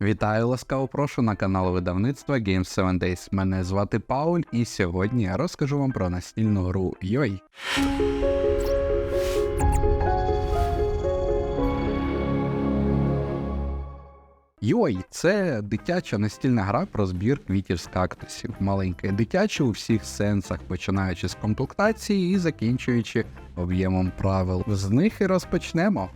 Вітаю ласкаво прошу на канал видавництва Games 7 Days. Мене звати Пауль, і сьогодні я розкажу вам про настільну гру Йой. Йой, це дитяча настільна гра про збір квітів з кактусів. Маленьке дитяче у всіх сенсах, починаючи з комплектації і закінчуючи об'ємом правил. З них і розпочнемо.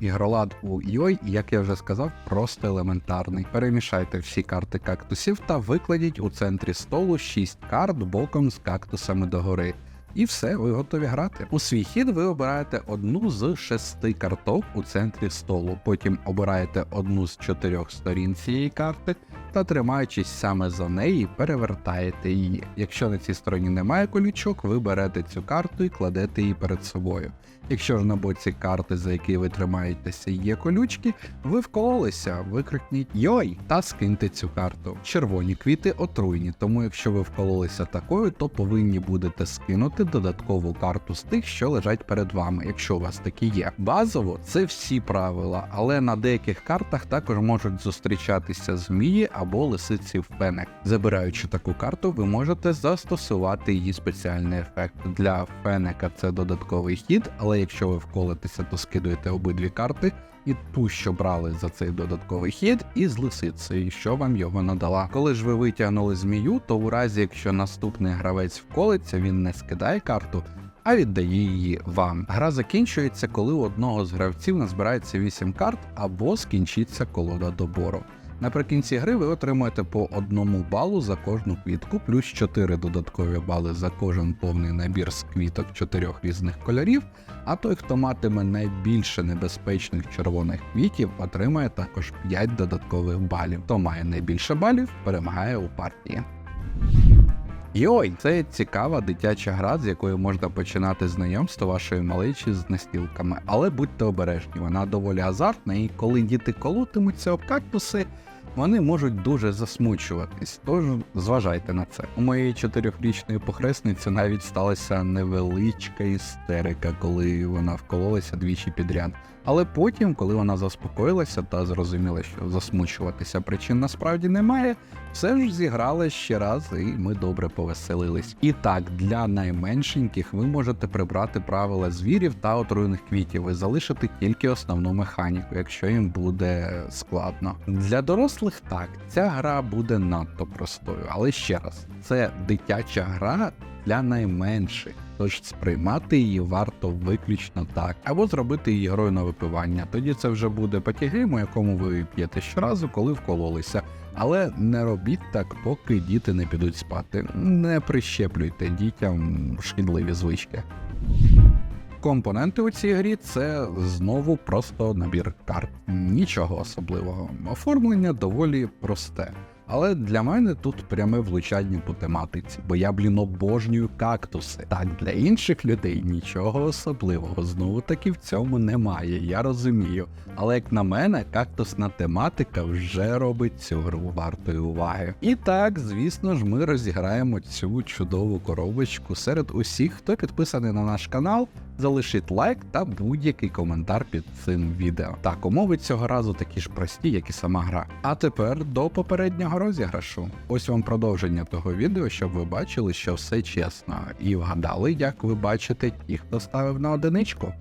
Ігролад у Йой, як я вже сказав, просто елементарний. Перемішайте всі карти кактусів та викладіть у центрі столу 6 карт боком з кактусами догори. І все, ви готові грати. У свій хід ви обираєте одну з шести карток у центрі столу. Потім обираєте одну з чотирьох сторін цієї карти та тримаючись саме за неї, перевертаєте її. Якщо на цій стороні немає колючок, ви берете цю карту і кладете її перед собою. Якщо ж на боці карти, за які ви тримаєтеся, є колючки, ви вкололися, викрикніть Йой! та скиньте цю карту. Червоні квіти отруйні, тому якщо ви вкололися такою, то повинні будете скинути додаткову карту з тих, що лежать перед вами, якщо у вас такі є. Базово це всі правила, але на деяких картах також можуть зустрічатися змії або лисиці в фенек. Забираючи таку карту, ви можете застосувати її спеціальний ефект. Для фенека це додатковий хід, але якщо ви вколитеся, то скидуєте обидві карти. І ту, що брали за цей додатковий хід, і з лисицею, що вам його надала. Коли ж ви витягнули змію, то у разі, якщо наступний гравець вколиться, він не скидає карту, а віддає її вам. Гра закінчується, коли у одного з гравців назбирається 8 карт або скінчиться колода добору. Наприкінці гри ви отримуєте по одному балу за кожну квітку, плюс 4 додаткові бали за кожен повний набір з квіток чотирьох різних кольорів. А той, хто матиме найбільше небезпечних червоних квітів, отримає також 5 додаткових балів. Хто має найбільше балів, перемагає у партії. Йой, це цікава дитяча гра, з якою можна починати знайомство вашої малечі з настілками. Але будьте обережні, вона доволі азартна, і коли діти колотимуться об кактуси, вони можуть дуже засмучуватись. Тож зважайте на це. У моєї чотирьохрічної похресниці навіть сталася невеличка істерика, коли вона вкололася двічі підряд. Але потім, коли вона заспокоїлася та зрозуміла, що засмучуватися причин насправді немає, все ж зіграли ще раз, і ми добре повеселились. І так, для найменшеньких ви можете прибрати правила звірів та отруйних квітів і залишити тільки основну механіку, якщо їм буде складно. Для дорослих так, ця гра буде надто простою, але ще раз, це дитяча гра для найменших. Тож сприймати її варто виключно так, або зробити її грою на випивання. Тоді це вже буде патігейм, у якому ви п'єте щоразу, коли вкололися. Але не робіть так, поки діти не підуть спати. Не прищеплюйте дітям шкідливі звички. Компоненти у цій грі це знову просто набір карт. Нічого особливого. Оформлення доволі просте. Але для мене тут пряме влучання по тематиці, бо я, блін, обожнюю кактуси. Так, для інших людей нічого особливого знову таки в цьому немає, я розумію. Але як на мене, кактусна тематика вже робить цю гру вартою уваги. І так, звісно ж, ми розіграємо цю чудову коробочку серед усіх, хто підписаний на наш канал. Залишіть лайк та будь-який коментар під цим відео. Так, умови цього разу такі ж прості, як і сама гра. А тепер до попереднього розіграшу. Ось вам продовження того відео, щоб ви бачили, що все чесно, і вгадали, як ви бачите, ті, хто ставив на одиничку.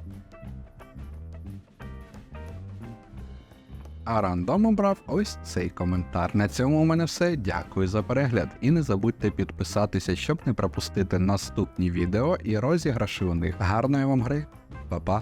А рандом обрав ось цей коментар. На цьому у мене все. Дякую за перегляд. І не забудьте підписатися, щоб не пропустити наступні відео і розіграші у них. Гарної вам гри, Па-па!